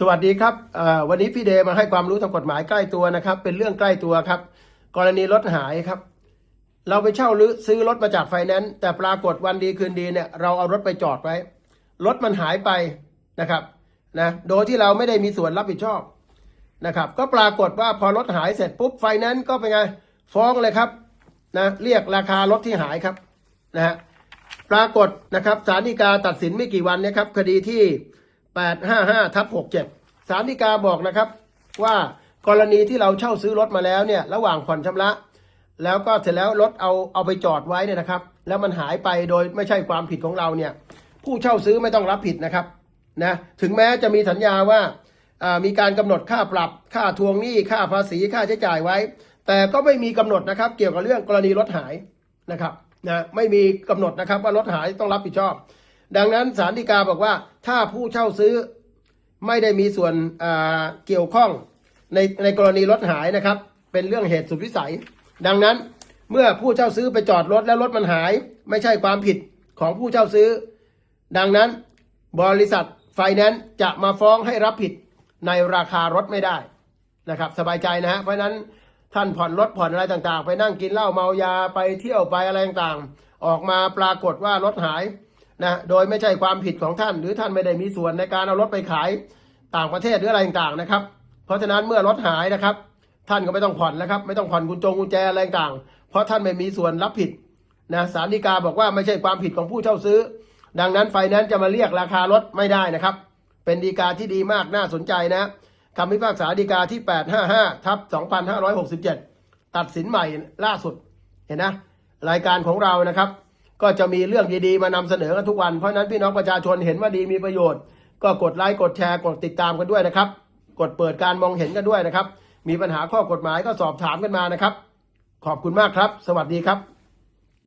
สวัสดีครับวันนี้พี่เดมาให้ความรู้ทางกฎหมายใกล้ตัวนะครับ เป็นเรื่องใกล้ตัวครับ กรณีรถหายครับ เราไปเช่าหรือซื้อรถมาจากไฟแนนซ์แต่ปรากฏวันดีคืนดีเนี่ยเราเอารถไปจอดไว้ รถมันหายไปนะครับนะโดยที่เราไม่ได้มีส่วนรับผิดชอบนะครับ ก็ปรากฏว่าพอรถหายเสร็จปุ๊บไฟแนนซ์ก็เป็นไงฟ้องเลยครับนะเรียกราคารถที่หายครับนะฮะปรากฏนะครับศาลฎีกาตัดสินไม่กี่วันเนะครับคดีที่ 855ทับ67ศาลฎีกาบอกนะครับ ว่ากรณีที่เราเช่าซื้อรถมาแล้วเนี่ยระหว่างผ่อนชำระ แล้วก็เสร็จแล้วรถเอาเอาไปจอดไว้เนี่ยนะครับ แล้วมันหายไปโดยไม่ใช่ความผิดของเราเนี่ยผู้เช่าซื้อไม่ต้องรับผิดนะครับนะถึงแม้จะมีสัญญาว่าอ่ามีการกำหนดค่าปรับค่าทวงหนี้ค่าภาษีค่าใช้จ่ายไว้ แต่ก็ไม่มีกำหนดนะครับ เกี่ยวกับเรื่องกรณีรถหายนะครับนะไม่มีกำหนดนะครับว่ารถหายต้องรับผิดชอบ ดังนั้นศาลฎีกาบอกว่าถ้าผู้เช่าซื้อไม่ได้มีส่วนเกี่ยวข้องในในกรณีรถหายนะครับ เป็นเรื่องเหตุสุดวิสัย ดังนั้นเมื่อผู้เช่าซื้อไปจอดรถแล้วรถมันหาย ไม่ใช่ความผิดของผู้เช่าซื้อ ดังนั้นบริษัทไฟแนนซ์จะมาฟ้องให้รับผิดในราคารถไม่ได้นะครับ สบายใจนะฮะเพราะนั้นท่านผ่อนรถผ่อนอะไรต่างๆ ไปนั่งกินเหล้าเมายาไปเที่ยวไปอะไรต่างๆ ออกมาปรากฏว่ารถหาย นะโดยไม่ใช่ความผิดของท่าน หรือท่านไม่ได้มีส่วนในการเอารถไปขายต่างประเทศหรืออะไรต่างๆนะครับ เพราะฉะนั้นเมื่อรถหายนะครับ ท่านก็ไม่ต้องผ่อนนะครับ ไม่ต้องผ่อนกุญจงกุญแจอะไรต่างๆเพราะท่านไม่มีส่วนรับผิดนะศาลฎีกาบอกว่าไม่ใช่ความผิดของผู้เช่าซื้อ ดังนั้นไฟแนนซ์จะมาเรียกราคารถไม่ได้นะครับ เป็นฎีกาที่ดีมากน่าสนใจนะคำพิพากษาฎีกาที่ 855ทับ2567 ตัดสินใหม่ล่าสุดเห็นนะรายการของเรานะครับ ก็จะมีเรื่องดีๆมานำเสนอกันทุกวัน เพราะฉะนั้นพี่น้องประชาชนเห็นว่าดีมีประโยชน์ ก็กดไลค์กดแชร์กดติดตามกันด้วยนะครับ กดเปิดการมองเห็นกันด้วยนะครับ มีปัญหาข้อกฎหมายก็สอบถามกันมานะครับ ขอบคุณมากครับ สวัสดีครับ